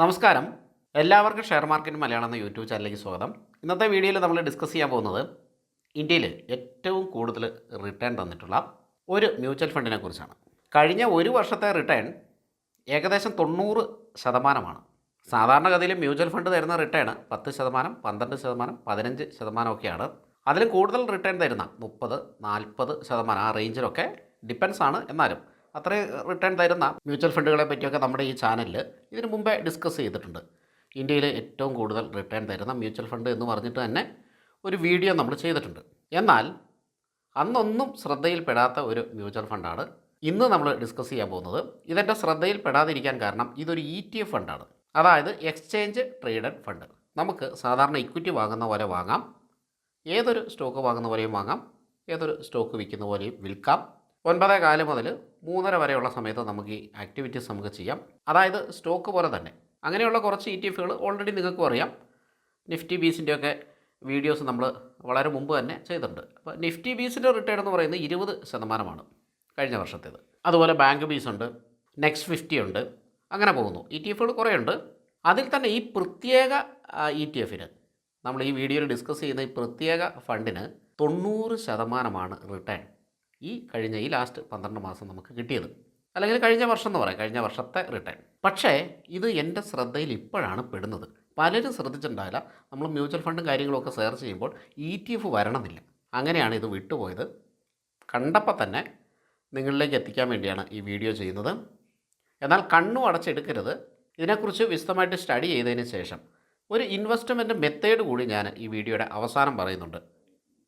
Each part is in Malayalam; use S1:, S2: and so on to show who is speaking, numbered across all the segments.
S1: നമസ്കാരം. എല്ലാവർക്കും ഷെയർ മാർക്കറ്റ് മലയാളം എന്ന യൂട്യൂബ് ചാനലിലേക്ക് സ്വാഗതം. ഇന്നത്തെ വീഡിയോയിൽ നമ്മൾ ഡിസ്കസ് ചെയ്യാൻ പോകുന്നത് ഇന്ത്യയിൽ ഏറ്റവും കൂടുതൽ റിട്ടേൺ തന്നിട്ടുള്ള ഒരു മ്യൂച്വൽ ഫണ്ടിനെ കുറിച്ചാണ്. കഴിഞ്ഞ ഒരു വർഷത്തെ റിട്ടേൺ ഏകദേശം തൊണ്ണൂറ് ശതമാനമാണ്. സാധാരണഗതിയിൽ മ്യൂച്വൽ ഫണ്ട് തരുന്ന റിട്ടേൺ പത്ത് ശതമാനം പന്ത്രണ്ട് ശതമാനം പതിനഞ്ച് ശതമാനമൊക്കെയാണ് അതിൽ കൂടുതൽ റിട്ടേൺ തരുന്ന മുപ്പത് നാൽപ്പത് ശതമാനം ആ റേഞ്ചിലൊക്കെ ഡിപ്പെൻസ് ആണ് എന്നാലും. അത്രയും റിട്ടേൺ തരുന്ന മ്യൂച്വൽ ഫണ്ടുകളെ പറ്റിയൊക്കെ നമ്മുടെ ഈ ചാനലിൽ ഇതിനു മുമ്പേ ഡിസ്കസ് ചെയ്തിട്ടുണ്ട്. ഇന്ത്യയിലെ ഏറ്റവും കൂടുതൽ റിട്ടേൺ തരുന്ന മ്യൂച്വൽ ഫണ്ട് എന്ന് പറഞ്ഞിട്ട് തന്നെ ഒരു വീഡിയോ നമ്മൾ ചെയ്തിട്ടുണ്ട്. എന്നാൽ അന്നൊന്നും ശ്രദ്ധയിൽപ്പെടാത്ത ഒരു മ്യൂച്വൽ ഫണ്ടാണ് ഇന്ന് നമ്മൾ ഡിസ്കസ് ചെയ്യാൻ പോകുന്നത്. ഇതെന്റെ ശ്രദ്ധയിൽപ്പെടാതിരിക്കാൻ കാരണം ഇതൊരു ഇ ടി എഫ് ഫണ്ടാണ് അതായത് എക്സ്ചേഞ്ച് ട്രേഡഡ് ഫണ്ട് നമുക്ക് സാധാരണ ഇക്വിറ്റി വാങ്ങുന്ന പോലെ വാങ്ങാം. ഏതൊരു സ്റ്റോക്ക് വാങ്ങുന്ന പോലെയും വാങ്ങാം. ഏതൊരു സ്റ്റോക്ക് വിൽക്കുന്ന പോലെയും വിൽക്കാം. ഒൻപതേ കാൽ മുതൽ മൂന്നര വരെയുള്ള സമയത്ത് നമുക്ക് ഈ ആക്ടിവിറ്റീസ് നമുക്ക് ചെയ്യാം. അതായത് സ്റ്റോക്ക് പോലെ തന്നെ. അങ്ങനെയുള്ള കുറച്ച് ഇ ടി എഫുകൾ ഓൾറെഡി നിങ്ങൾക്കും അറിയാം. നിഫ്റ്റി ബീസിന്റെയൊക്കെ വീഡിയോസ് നമ്മൾ വളരെ മുമ്പ് തന്നെ ചെയ്തിട്ടുണ്ട്. അപ്പോൾ നിഫ്റ്റി ബീസിന്റെ റിട്ടേൺ എന്ന് പറയുന്നത് ഇരുപത് ശതമാനമാണ് കഴിഞ്ഞ വർഷത്തേത്. അതുപോലെ ബാങ്ക് ബീസ് ഉണ്ട് നെക്സ്റ്റ് ഫിഫ്റ്റി ഉണ്ട് അങ്ങനെ പോകുന്നു. ഇ ടി എഫുകൾ കുറേ ഉണ്ട്. അതിൽ തന്നെ ഈ പ്രത്യേക ഇ ടി എഫിന് നമ്മൾ ഈ വീഡിയോയിൽ ഡിസ്കസ് ചെയ്യുന്ന ഈ പ്രത്യേക ഫണ്ടിന് തൊണ്ണൂറ് ശതമാനമാണ് റിട്ടേൺ ഈ കഴിഞ്ഞ ഈ ലാസ്റ്റ് പന്ത്രണ്ട് മാസം നമുക്ക് കിട്ടിയത്. അല്ലെങ്കിൽ കഴിഞ്ഞ വർഷം എന്ന് പറയാം. കഴിഞ്ഞ വർഷത്തെ റിട്ടേൺ പക്ഷേ ഇത് എന്റെ ശ്രദ്ധയിൽ ഇപ്പോഴാണ് പെടുന്നത്. പലരും ശ്രദ്ധിച്ചിട്ടുണ്ടാവില്ല. നമ്മൾ മ്യൂച്വൽ ഫണ്ടും കാര്യങ്ങളൊക്കെ സെർച്ച് ചെയ്യുമ്പോൾ ഇ ടി എഫ് വരണമെന്നില്ല. അങ്ങനെയാണ് ഇത് വിട്ടുപോയത്. കണ്ടപ്പോൾ തന്നെ നിങ്ങളിലേക്ക് എത്തിക്കാൻ വേണ്ടിയാണ് ഈ വീഡിയോ ചെയ്യുന്നത്. എന്നാൽ കണ്ണു അടച്ചെടുക്കരുത്. ഇതിനെക്കുറിച്ച് വിശദമായിട്ട് സ്റ്റഡി ചെയ്തതിന് ശേഷം ഒരു ഇൻവെസ്റ്റ്മെന്റ് മെത്തേഡ് കൂടി ഞാൻ ഈ വീഡിയോയുടെ അവസാനം പറയുന്നുണ്ട്.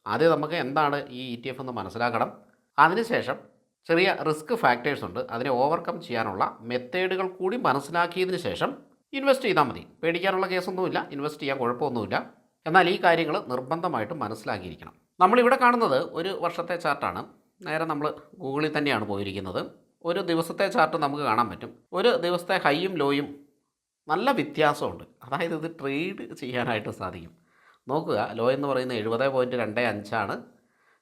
S1: ആദ്യം നമുക്ക് എന്താണ് ഈ ഇ ടി എഫ് എന്ന് മനസ്സിലാക്കണം. അതിനുശേഷം ചെറിയ റിസ്ക് ഫാക്ടേഴ്സ് ഉണ്ട്. അതിനെ ഓവർകം ചെയ്യാനുള്ള മെത്തേഡുകൾ കൂടി മനസ്സിലാക്കിയതിന് ശേഷം ഇൻവെസ്റ്റ് ചെയ്താൽ മതി. പേടിക്കാനുള്ള കേസൊന്നുമില്ല. ഇൻവെസ്റ്റ് ചെയ്യാൻ കുഴപ്പമൊന്നുമില്ല. എന്നാൽ ഈ കാര്യങ്ങൾ നിർബന്ധമായിട്ടും മനസ്സിലാക്കിയിരിക്കണം. നമ്മളിവിടെ കാണുന്നത് ഒരു വർഷത്തെ ചാർട്ടാണ്. നേരെ നമ്മൾ ഗൂഗിളിൽ തന്നെയാണ് പോയിരിക്കുന്നത്. ഒരു ദിവസത്തെ ചാർട്ട് നമുക്ക് കാണാൻ പറ്റും. ഒരു ദിവസത്തെ ഹൈയും ലോയും നല്ല വ്യത്യാസമുണ്ട്. അതായത് ഇത് ട്രേഡ് ചെയ്യാനായിട്ട് സാധിക്കും. നോക്കുക ലോ എന്ന് പറയുന്നത് എഴുപത് പോയിന്റ് രണ്ട് അഞ്ചാണ്.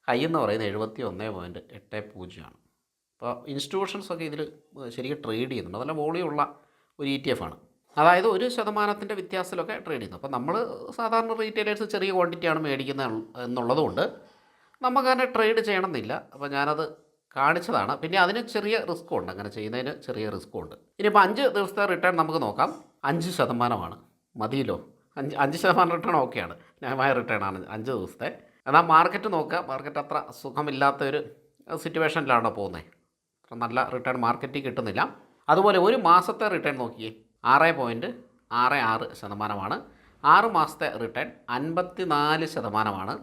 S1: ഹൈ എന്ന് പറയുന്നത് എഴുപത്തി ഒന്ന് പോയിന്റ് എട്ട് പൂജ്യമാണ്. അപ്പോൾ ഇൻസ്റ്റിറ്റ്യൂഷൻസൊക്കെ ഇതിൽ ശരിക്കും ട്രേഡ് ചെയ്യുന്നുണ്ട്. നല്ല വോളിയുള്ള ഒരു ഇ ടി എഫ് ആണ്. അതായത് ഒരു ശതമാനത്തിന്റെ വ്യത്യാസത്തിലൊക്കെ ട്രേഡ് ചെയ്യുന്നു. അപ്പോൾ നമ്മൾ സാധാരണ റീറ്റെയിലേഴ്സ് ചെറിയ ക്വാണ്ടിറ്റിയാണ് മേടിക്കുന്നത് എന്നുള്ളതുകൊണ്ട് നമുക്കങ്ങനെ ട്രേഡ് ചെയ്യണമെന്നില്ല. അപ്പോൾ ഞാനത് കാണിച്ചതാണ്. പിന്നെ അതിന് ചെറിയ റിസ്ക്കും ഉണ്ട്. അങ്ങനെ ചെയ്യുന്നതിന് ചെറിയ റിസ്ക്കും ഉണ്ട്. ഇനിയിപ്പോൾ അഞ്ച് ദിവസത്തെ റിട്ടേൺ നമുക്ക് നോക്കാം. അഞ്ച് ശതമാനമാണ്. മതിയല്ലോ. അഞ്ച് അഞ്ച് ശതമാനം റിട്ടേൺ ഓക്കെയാണ് ന്യായമായ റിട്ടേൺ ആണ് അഞ്ച് ദിവസത്തെ. എന്നാൽ മാർക്കറ്റ് നോക്കുക മാർക്കറ്റ് അത്ര സുഖമില്ലാത്ത ഒരു സിറ്റുവേഷനിലാണ് പോകുന്നത് അത്ര നല്ല റിട്ടേൺ മാർക്കറ്റിൽ കിട്ടുന്നില്ല. അതുപോലെ ഒരു മാസത്തെ റിട്ടേൺ നോക്കിയേ. ആറ് പോയിന്റ് ആറ് ആറ് ശതമാനമാണ്. ആറ് മാസത്തെ റിട്ടേൺ അൻപത്തി നാല് ശതമാനമാണ്.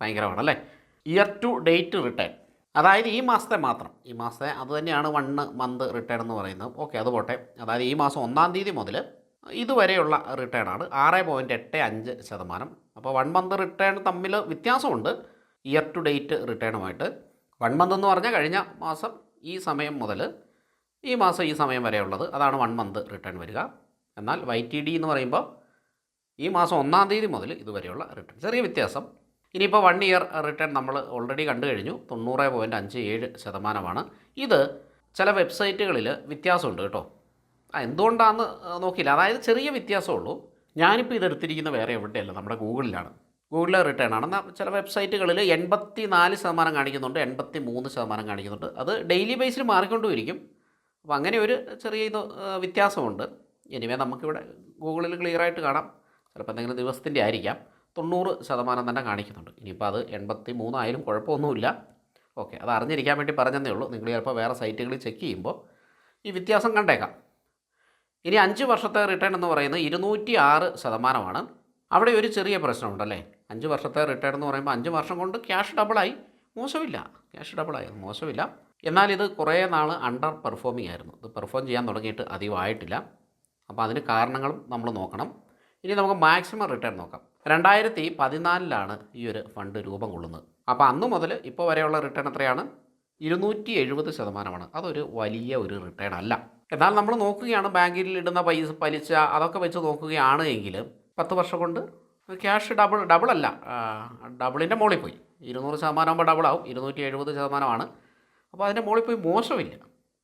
S1: ഭയങ്കരമാണ് അല്ലേ? ഇയർ ടു ഡേറ്റ് റിട്ടേൺ അതായത് ഈ മാസത്തെ മാത്രം. ഈ മാസത്തെ അത് തന്നെയാണ് വൺ മന്ത് റിട്ടേൺ എന്ന് പറയുന്നത്. ഓക്കെ അത് പോട്ടെ. അതായത് ഈ മാസം ഒന്നാം തീയതി മുതൽ ഇതുവരെയുള്ള റിട്ടേൺ ആണ്. ആറ് പോയിന്റ് എട്ട് അഞ്ച് ശതമാനം. അപ്പോൾ വൺ മന്ത് റിട്ടേൺ തമ്മിൽ വ്യത്യാസമുണ്ട്. ഇയർ ടു ഡേറ്റ് റിട്ടേണുമായിട്ട്. വൺ മന്ത് എന്ന് പറഞ്ഞാൽ കഴിഞ്ഞ മാസം ഈ സമയം മുതൽ ഈ മാസം ഈ സമയം വരെ ഉള്ളത് അതാണ് വൺ മന്ത് റിട്ടേൺ വരിക. എന്നാൽ വൈ ടി ഡി എന്ന് പറയുമ്പോൾ ഈ മാസം ഒന്നാം തീയതി മുതൽ ഇതുവരെയുള്ള റിട്ടേൺ. ചെറിയ വ്യത്യാസം. ഇനിയിപ്പോൾ വൺ ഇയർ റിട്ടേൺ നമ്മൾ ഓൾറെഡി കണ്ടു കഴിഞ്ഞു. തൊണ്ണൂറ് പോയിന്റ് അഞ്ച് ഏഴ് ശതമാനമാണ്. ഇത് ചില വെബ്സൈറ്റുകളിൽ വ്യത്യാസമുണ്ട് കേട്ടോ. എന്തുകൊണ്ടാണെന്ന് നോക്കിയില്ല. അതായത് ചെറിയ വ്യത്യാസമുള്ളൂ ഞാനിപ്പോൾ ഇതെടുത്തിരിക്കുന്ന വേറെ എവിടെയല്ല നമ്മുടെ ഗൂഗിളിലാണ്. ഗൂഗിളിലെ റിട്ടേൺ ആണ്. ചില വെബ്സൈറ്റുകളിൽ എൺപത്തി നാല് ശതമാനം കാണിക്കുന്നുണ്ട് എൺപത്തി മൂന്ന് ശതമാനം കാണിക്കുന്നുണ്ട്. അത് ഡെയിലി ബേസിൽ മാറിക്കൊണ്ടുമിരിക്കും. അപ്പോൾ അങ്ങനെ ഒരു ചെറിയ ഇത് വ്യത്യാസമുണ്ട്. എനിവേ നമുക്കിവിടെ ഗൂഗിളിൽ ക്ലിയറായിട്ട് കാണാം. ചിലപ്പോൾ എന്തെങ്കിലും ദിവസത്തിന്റെ ആയിരിക്കാം. തൊണ്ണൂറ് ശതമാനം തന്നെ കാണിക്കുന്നുണ്ട്. ഇനിയിപ്പോൾ അത് എൺപത്തി മൂന്നായാലും കുഴപ്പമൊന്നുമില്ല. ഓക്കെ അത് അറിഞ്ഞിരിക്കാൻ വേണ്ടി പറഞ്ഞതേ ഉള്ളൂ. നിങ്ങൾ ചിലപ്പോൾ വേറെ സൈറ്റുകളിൽ ചെക്ക് ചെയ്യുമ്പോൾ ഈ വ്യത്യാസം കണ്ടേക്കാം. ഇനി അഞ്ച് വർഷത്തെ റിട്ടേൺ എന്ന് പറയുന്നത് ഇരുന്നൂറ്റി ആറ് ശതമാനമാണ്. അവിടെ ഒരു ചെറിയ പ്രശ്നമുണ്ടല്ലേ? അഞ്ച് വർഷത്തെ റിട്ടേൺ എന്ന് പറയുമ്പോൾ അഞ്ച് വർഷം കൊണ്ട് ക്യാഷ് ഡബിളായി മോശമില്ല. ക്യാഷ് ഡബിളായി മോശമില്ല. എന്നാൽ ഇത് കുറേ നാൾ അണ്ടർ പെർഫോമിംഗ് ആയിരുന്നു. ഇത് പെർഫോം ചെയ്യാൻ തുടങ്ങിയിട്ട് അധികമായിട്ടില്ല. അപ്പോൾ അതിന് കാരണങ്ങളും നമ്മൾ നോക്കണം. ഇനി നമുക്ക് മാക്സിമം റിട്ടേൺ നോക്കാം. രണ്ടായിരത്തി പതിനാലിലാണ് ഈ ഒരു ഫണ്ട് രൂപം കൊള്ളുന്നത്. അപ്പോൾ അന്ന് മുതൽ ഇപ്പോൾ വരെയുള്ള റിട്ടേൺ എത്രയാണ്? ഇരുന്നൂറ്റി എഴുപത് ശതമാനമാണ്. അതൊരു വലിയ ഒരു റിട്ടേൺ അല്ല. എന്നാൽ നമ്മൾ നോക്കുകയാണ് ബാങ്കിൽ ഇടുന്ന പൈസ പലിശ അതൊക്കെ വെച്ച് നോക്കുകയാണ് എങ്കിൽ പത്ത് വർഷം കൊണ്ട് ക്യാഷ് ഡബിൾ ഡബിൾ അല്ല ഡബിളിന്റെ മുകളിൽ പോയി. ഇരുന്നൂറ് ശതമാനം ആകുമ്പോൾ ഡബിളാവും ഇരുന്നൂറ്റി എഴുപത് ശതമാനമാണ്. അപ്പോൾ അതിന്റെ മുകളിൽ പോയി മോശമില്ല.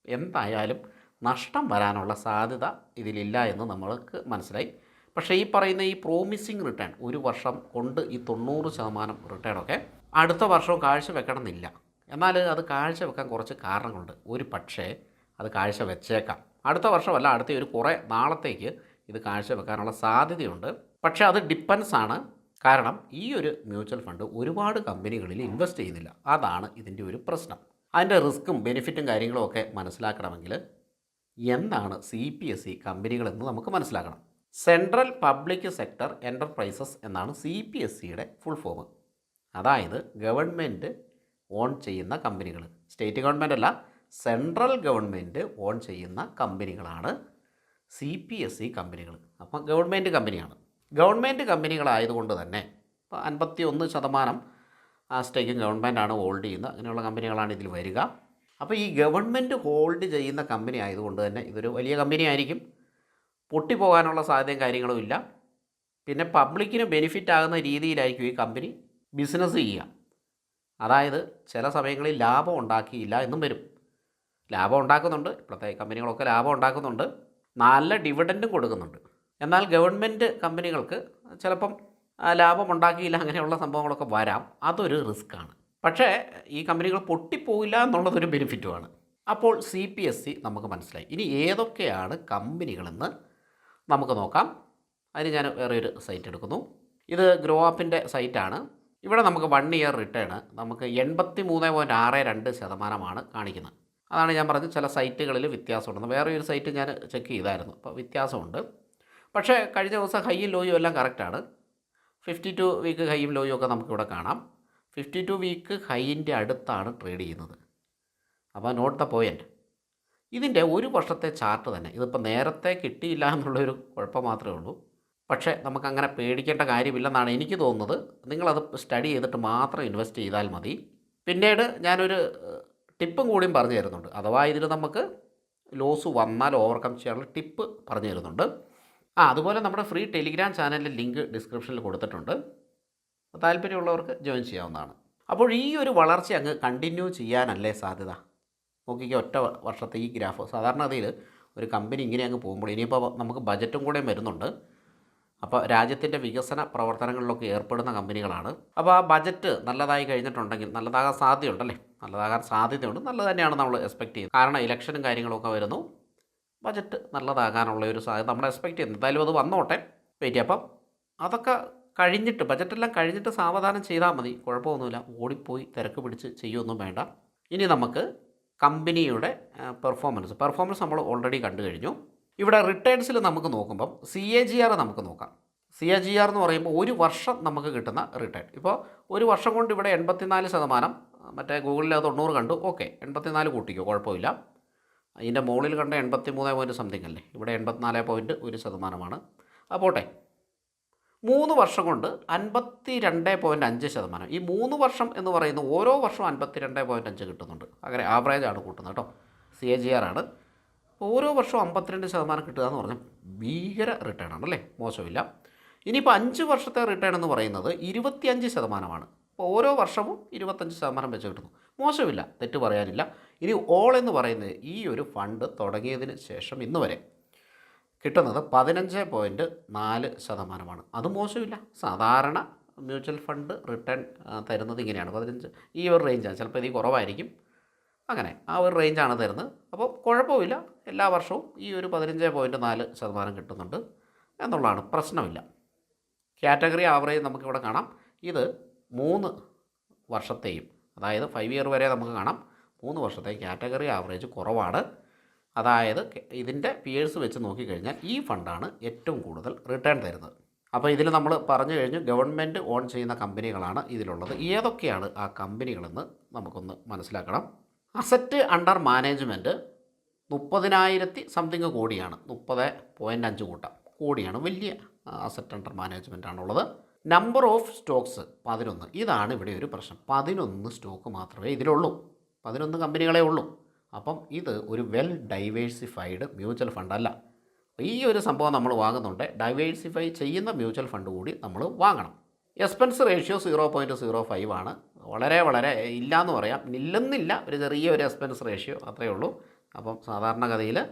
S1: എന്തായാലും നഷ്ടം വരാനുള്ള സാധ്യത ഇതിലില്ല എന്ന് നമ്മൾക്ക് മനസ്സിലായി. പക്ഷേ ഈ പറയുന്ന ഈ പ്രോമിസിങ് റിട്ടേൺ ഒരു വർഷം കൊണ്ട് ഈ തൊണ്ണൂറ് ശതമാനം റിട്ടേണൊക്കെ അടുത്ത വർഷവും കാഴ്ചവെക്കണമെന്നില്ല. എന്നാൽ അത് കാഴ്ച വെക്കാൻ കുറച്ച് കാരണങ്ങളുണ്ട്. ഒരു പക്ഷേ അത് കാഴ്ച വെച്ചേക്കാം അടുത്ത വർഷമല്ല അടുത്ത ഒരു കുറേ നാളത്തേക്ക് ഇത് കാഴ്ച വെക്കാനുള്ള സാധ്യതയുണ്ട്. പക്ഷേ അത് ഡിപ്പെൻസ് ആണ് കാരണം ഈ ഒരു മ്യൂച്വൽ ഫണ്ട് ഒരുപാട് കമ്പനികളിൽ ഇൻവെസ്റ്റ് ചെയ്യുന്നില്ല. അതാണ് ഇതിന്റെ ഒരു പ്രശ്നം. അതിന്റെ റിസ്ക്കും ബെനിഫിറ്റും കാര്യങ്ങളും ഒക്കെ മനസ്സിലാക്കണമെങ്കിൽ എന്താണ് സി പി എസ് സി കമ്പനികളെന്ന് നമുക്ക് മനസ്സിലാക്കണം. സെൻട്രൽ പബ്ലിക് സെക്ടർ എന്റർപ്രൈസസ് എന്നാണ് സി പി എസ് സിയുടെ ഫുൾ ഫോം. അതായത് ഗവൺമെന്റ് ഓൺ ചെയ്യുന്ന കമ്പനികൾ സ്റ്റേറ്റ് ഗവൺമെന്റ് അല്ല സെൻട്രൽ ഗവൺമെന്റ് ഓൺ ചെയ്യുന്ന കമ്പനികളാണ് സി പി എസ് സി കമ്പനികൾ അപ്പം ഗവൺമെന്റ് കമ്പനിയാണ്. ഗവൺമെന്റ് കമ്പനികളായതുകൊണ്ട് തന്നെ ഇപ്പോൾ അൻപത്തി ഒന്ന് ശതമാനം ആ സ്റ്റേക്കും ഗവൺമെന്റാണ് ഹോൾഡ് ചെയ്യുന്നത് അങ്ങനെയുള്ള കമ്പനികളാണ് ഇതിൽ വരിക. അപ്പോൾ ഈ ഗവൺമെന്റ് ഹോൾഡ് ചെയ്യുന്ന കമ്പനി ആയതുകൊണ്ട് തന്നെ ഇതൊരു വലിയ കമ്പനി ആയിരിക്കും പൊട്ടിപ്പോകാനുള്ള സാധ്യതയും കാര്യങ്ങളും ഇല്ല. പിന്നെ പബ്ലിക്കിന് ബെനിഫിറ്റ് ആകുന്ന രീതിയിലായിരിക്കും ഈ കമ്പനി ബിസിനസ് ചെയ്യുക. അതായത് ചില സമയങ്ങളിൽ ലാഭം ഉണ്ടാക്കിയില്ല എന്നും വരും. ലാഭം ഉണ്ടാക്കുന്നുണ്ട് ഇപ്പോഴത്തെ കമ്പനികളൊക്കെ ലാഭം ഉണ്ടാക്കുന്നുണ്ട് നല്ല ഡിവിഡന്റും കൊടുക്കുന്നുണ്ട്. എന്നാൽ ഗവൺമെന്റ് കമ്പനികൾക്ക് ചിലപ്പം ലാഭം ഉണ്ടാക്കിയില്ല അങ്ങനെയുള്ള സംഭവങ്ങളൊക്കെ വരാം അതൊരു റിസ്ക്കാണ് പക്ഷേ ഈ കമ്പനികൾ പൊട്ടിപ്പോയില്ല എന്നുള്ളതൊരു ബെനിഫിറ്റുമാണ് അപ്പോൾ സി പി എസ് സി നമുക്ക് മനസ്സിലായി. ഇനി ഏതൊക്കെയാണ് കമ്പനികളെന്ന് നമുക്ക് നോക്കാം. അതിന് ഞാൻ വേറെ ഒരു സൈറ്റ് എടുക്കുന്നു. ഇത് ഗ്രോ ആപ്പിന്റെ സൈറ്റാണ് ഇവിടെ നമുക്ക് വൺ ഇയർ റിട്ടേൺ നമുക്ക് എൺപത്തി മൂന്ന് പോയിന്റ് ആറ് രണ്ട് ശതമാനമാണ് കാണിക്കുന്നത്. അതാണ് ഞാൻ പറഞ്ഞത് ചില സൈറ്റുകളിൽ വ്യത്യാസമുണ്ട്. വേറെ ഒരു സൈറ്റ് ഞാൻ ചെക്ക് ചെയ്തായിരുന്നു. അപ്പോൾ വ്യത്യാസമുണ്ട്. പക്ഷേ കഴിഞ്ഞ ദിവസം ഹൈയും ലോയും എല്ലാം കറക്റ്റാണ് ഫിഫ്റ്റി ടു വീക്ക് ഹൈയും ലോയും ഒക്കെ നമുക്കിവിടെ കാണാം. ഫിഫ്റ്റി ടു വീക്ക് ഹൈന്റെ അടുത്താണ് ട്രേഡ് ചെയ്യുന്നത്. അപ്പോൾ നോട്ട് ദ പോയിന്റ് ഇതിന്റെ ഒരു വർഷത്തെ ചാർട്ട് തന്നെ. ഇതിപ്പോൾ നേരത്തെ കിട്ടിയില്ല എന്നുള്ളൊരു കുഴപ്പം മാത്രമേ ഉള്ളൂ. പക്ഷേ നമുക്കങ്ങനെ പേടിക്കേണ്ട കാര്യമില്ലെന്നാണ് എനിക്ക് തോന്നുന്നത്. നിങ്ങളത് സ്റ്റഡി ചെയ്തിട്ട് മാത്രം ഇൻവെസ്റ്റ് ചെയ്താൽ മതി. പിന്നീട് ഞാനൊരു ടിപ്പും കൂടിയും പറഞ്ഞു തരുന്നുണ്ട്. അഥവാ ഇതിൽ നമുക്ക് ലോസ് വന്നാൽ ഓവർകം ചെയ്യാനുള്ള ടിപ്പ് പറഞ്ഞു തരുന്നുണ്ട്. ആ അതുപോലെ നമ്മുടെ ഫ്രീ ടെലിഗ്രാം ചാനലിന്റെ ലിങ്ക് ഡിസ്ക്രിപ്ഷനിൽ കൊടുത്തിട്ടുണ്ട്. താല്പര്യമുള്ളവർക്ക് ജോയിൻ ചെയ്യാവുന്നതാണ്. അപ്പോൾ ഈ ഒരു വളർച്ച അങ്ങ് കണ്ടിന്യൂ ചെയ്യാനല്ലേ സാധ്യത? നോക്കിക്ക ഒറ്റ വർഷത്തെ ഈ ഗ്രാഫ് സാധാരണഗതിയിൽ ഒരു കമ്പനി ഇങ്ങനെ അങ്ങ് പോകുമ്പോൾ ഇനിയിപ്പോൾ നമുക്ക് ബജറ്റും കൂടെ വരുന്നുണ്ട്. അപ്പോൾ രാജ്യത്തിന്റെ വികസന പ്രവർത്തനങ്ങളിലൊക്കെ ഏർപ്പെടുന്ന കമ്പനികളാണ്. അപ്പോൾ ആ ബജറ്റ് നല്ലതായി കഴിഞ്ഞിട്ടുണ്ടെങ്കിൽ നല്ലതാകാൻ സാധ്യതയുണ്ടല്ലേ? നല്ലതാകാൻ സാധ്യതയുണ്ട്. നല്ലത് തന്നെയാണ് നമ്മൾ എക്സ്പെക്ട് ചെയ്യുന്നത്. കാരണം ഇലക്ഷനും കാര്യങ്ങളൊക്കെ വരുന്നു. ബജറ്റ് നല്ലതാകാനുള്ള ഒരു സാധ്യത നമ്മൾ എക്സ്പെക്ട് ചെയ്യുന്നു. എന്തായാലും അത് വന്നോട്ടെ. വെയിറ്റ് അപ്പം അതൊക്കെ കഴിഞ്ഞിട്ട് ബജറ്റെല്ലാം കഴിഞ്ഞിട്ട് സാവധാനം ചെയ്താൽ മതി. കുഴപ്പമൊന്നുമില്ല. ഓടിപ്പോയി തിരക്ക് പിടിച്ച് ചെയ്യുമൊന്നും വേണ്ട. ഇനി നമുക്ക് കമ്പനിയുടെ പെർഫോമൻസ് പെർഫോമൻസ് നമ്മൾ ഓൾറെഡി കണ്ടു കഴിഞ്ഞു. ഇവിടെ റിട്ടേൺസിൽ നമുക്ക് നോക്കുമ്പം സി എ ജി ആർ നമുക്ക് നോക്കാം. സി എ ജി ആർ എന്ന് പറയുമ്പോൾ ഒരു വർഷം നമുക്ക് കിട്ടുന്ന റിട്ടേൺ ഇപ്പോൾ ഒരു വർഷം കൊണ്ട് ഇവിടെ എൺപത്തിനാല് ശതമാനം മറ്റേ ഗൂഗിളിൽ അത് തൊണ്ണൂറ് കണ്ടു ഓക്കെ എൺപത്തിനാല് കൂട്ടിക്കോ കുഴപ്പമില്ല. അതിന്റെ മുകളിൽ കണ്ട എൺപത്തി മൂന്ന് പോയിന്റ് സംതിങ് അല്ലേ? ഇവിടെ എൺപത്തിനാല് പോയിന്റ് ഒരു ശതമാനമാണ്. അപ്പോൾ മൂന്ന് വർഷം കൊണ്ട് അൻപത്തി രണ്ട് പോയിന്റ് അഞ്ച് ശതമാനം. ഈ മൂന്ന് വർഷം എന്ന് പറയുന്നത് ഓരോ വർഷവും അൻപത്തി രണ്ട് പോയിന്റ് അഞ്ച് കിട്ടുന്നുണ്ട്. അങ്ങനെ ആവറേജാണ് കൂട്ടുന്നത് കേട്ടോ. സി എ ജി ആർ ആണ്. ഓരോ വർഷവും അമ്പത്തിരണ്ട് ശതമാനം കിട്ടുക എന്ന് പറഞ്ഞാൽ ഭീകര റിട്ടേൺ ആണ് അല്ലേ മോശമില്ല. ഇനിയിപ്പോൾ അഞ്ച് വർഷത്തെ റിട്ടേൺ എന്ന് പറയുന്നത് ഇരുപത്തിയഞ്ച് ശതമാനമാണ്. അപ്പോൾ ഓരോ വർഷവും ഇരുപത്തഞ്ച് ശതമാനം വെച്ച് കിട്ടുന്നു. മോശമില്ല. തെറ്റ് പറയാനില്ല. ഇനി ഓൾ എന്ന് പറയുന്നത് ഈ ഒരു ഫണ്ട് തുടങ്ങിയതിന് ശേഷം ഇന്ന് വരെ കിട്ടുന്നത് പതിനഞ്ച് പോയിന്റ് നാല് ശതമാനമാണ്. അത് മോശമില്ല. സാധാരണ മ്യൂച്വൽ ഫണ്ട് റിട്ടേൺ തരുന്നത് ഇങ്ങനെയാണ്. പതിനഞ്ച് ഈ ഒരു റേഞ്ചാണ് ചിലപ്പോൾ ഇത് കുറവായിരിക്കും. അങ്ങനെ ആ ഒരു റേഞ്ചാണ് തരുന്നത്. അപ്പോൾ കുഴപ്പമില്ല. എല്ലാ വർഷവും ഈ ഒരു പതിനഞ്ച് പോയിന്റ് നാല് ശതമാനം കിട്ടുന്നുണ്ട് എന്നുള്ളതാണ്. പ്രശ്നമില്ല. കാറ്റഗറി ആവറേജ് നമുക്കിവിടെ കാണാം. ഇത് മൂന്ന് വർഷത്തെയും അതായത് ഫൈവ് ഇയർ വരെ നമുക്ക് കാണാം. മൂന്ന് വർഷത്തെ കാറ്റഗറി ആവറേജ് കുറവാണ്. അതായത് ഇതിന്റെ പിയേഴ്സ് വെച്ച് നോക്കിക്കഴിഞ്ഞാൽ ഈ ഫണ്ടാണ് ഏറ്റവും കൂടുതൽ റിട്ടേൺ തരുന്നത്. അപ്പോൾ ഇതിൽ നമ്മൾ പറഞ്ഞു കഴിഞ്ഞു ഗവൺമെന്റ് ഓൺ ചെയ്യുന്ന കമ്പനികളാണ് ഇതിലുള്ളത്. ഏതൊക്കെയാണ് ആ കമ്പനികളെന്ന് നമുക്കൊന്ന് മനസ്സിലാക്കണം. അസറ്റ് അണ്ടർ മാനേജ്മെന്റ് മുപ്പതിനായിരത്തി സംതിങ് കോടിയാണ്. മുപ്പത് പോയിന്റ് അഞ്ച് കൂട്ടം കോടിയാണ്. വലിയ അസറ്റ് അണ്ടർ മാനേജ്മെന്റ് ആണുള്ളത്. നമ്പർ ഓഫ് സ്റ്റോക്സ് പതിനൊന്ന്. ഇതാണ് ഇവിടെ ഒരു പ്രശ്നം. പതിനൊന്ന് സ്റ്റോക്ക് മാത്രമേ ഇതിലുള്ളൂ. പതിനൊന്ന് കമ്പനികളെ ഉള്ളൂ. അപ്പം ഇത് ഒരു വെൽ ഡൈവേഴ്സിഫൈഡ് മ്യൂച്വൽ ഫണ്ട് അല്ല. ഈ ഒരു സംഭവം നമ്മൾ വാങ്ങുന്നുണ്ട്. ഡൈവേഴ്സിഫൈ ചെയ്യുന്ന മ്യൂച്വൽ ഫണ്ട് കൂടി നമ്മൾ വാങ്ങണം. Expense ratio zero point zero five ആണ്. വളരെ വളരെ ഇല്ല എന്ന് പറയാം. ഇല്ലെന്നില്ല. ഒരു ചെറിയ ഒരു എക്സ്പെൻസ് റേഷ്യോ അത്രയേ ഉള്ളൂ. അപ്പം സാധാരണഗതിയിൽ